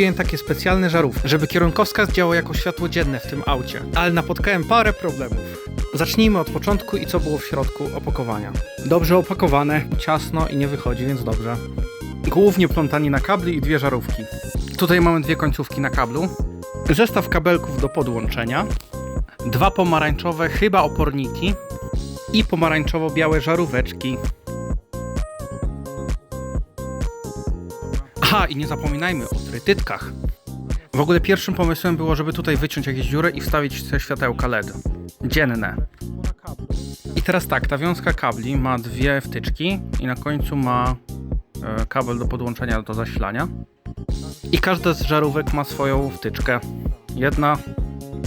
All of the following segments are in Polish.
Kupiłem takie specjalne żarówki, żeby kierunkowskaz działał jako światło dzienne w tym aucie, ale napotkałem parę problemów. Zacznijmy od początku i co było w środku opakowania. Dobrze opakowane, ciasno i nie wychodzi, więc dobrze. Głównie plątani na kabli i dwie żarówki. Tutaj mamy dwie końcówki na kablu, zestaw kabelków do podłączenia, dwa pomarańczowe chyba oporniki i pomarańczowo-białe żaróweczki. Aha, i nie zapominajmy o trytytkach. W ogóle pierwszym pomysłem było, żeby tutaj wyciąć jakieś dziury i wstawić te światełka LED. Dzienne. I teraz tak, ta wiązka kabli ma dwie wtyczki i na końcu ma e, kabel do podłączenia do zasilania. I każda z żarówek ma swoją wtyczkę. Jedna,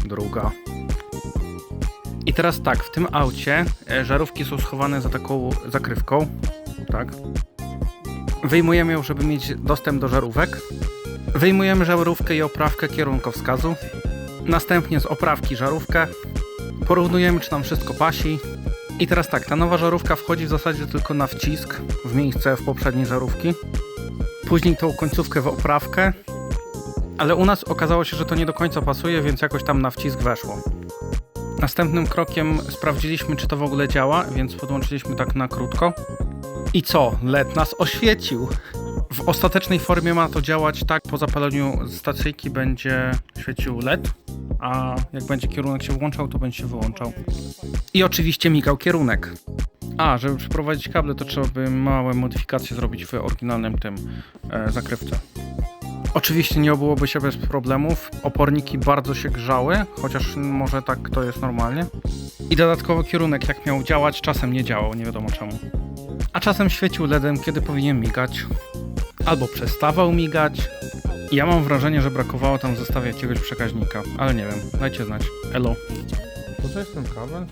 druga. I teraz tak, w tym aucie e, żarówki są schowane za taką zakrywką. Tak. Wyjmujemy ją, żeby mieć dostęp do żarówek. Wyjmujemy żarówkę i oprawkę kierunkowskazu. Następnie z oprawki żarówkę. Porównujemy, czy nam wszystko pasi. I teraz tak, ta nowa żarówka wchodzi w zasadzie tylko na wcisk w miejsce w poprzedniej żarówki. Później tą końcówkę w oprawkę. Ale u nas okazało się, że to nie do końca pasuje, więc jakoś tam na wcisk weszło. Następnym krokiem sprawdziliśmy, czy to w ogóle działa, więc podłączyliśmy tak na krótko. I co? LED nas oświecił. W ostatecznej formie ma to działać tak, po zapaleniu stacyjki będzie świecił LED, a jak będzie kierunek się włączał, to będzie się wyłączał. I oczywiście migał kierunek. A, żeby przeprowadzić kable, to trzeba by małe modyfikacje zrobić w oryginalnym tym e, zakrywce. Oczywiście nie obyłoby się bez problemów. Oporniki bardzo się grzały, chociaż może tak to jest normalnie. I dodatkowo kierunek, jak miał działać, czasem nie działał, nie wiadomo czemu. Czasem świecił LEDem, kiedy powinien migać. Albo przestawał migać. Ja mam wrażenie, że brakowało tam w zestawie jakiegoś przekaźnika, ale nie wiem, dajcie znać. Elo. Po co jest ten kabel?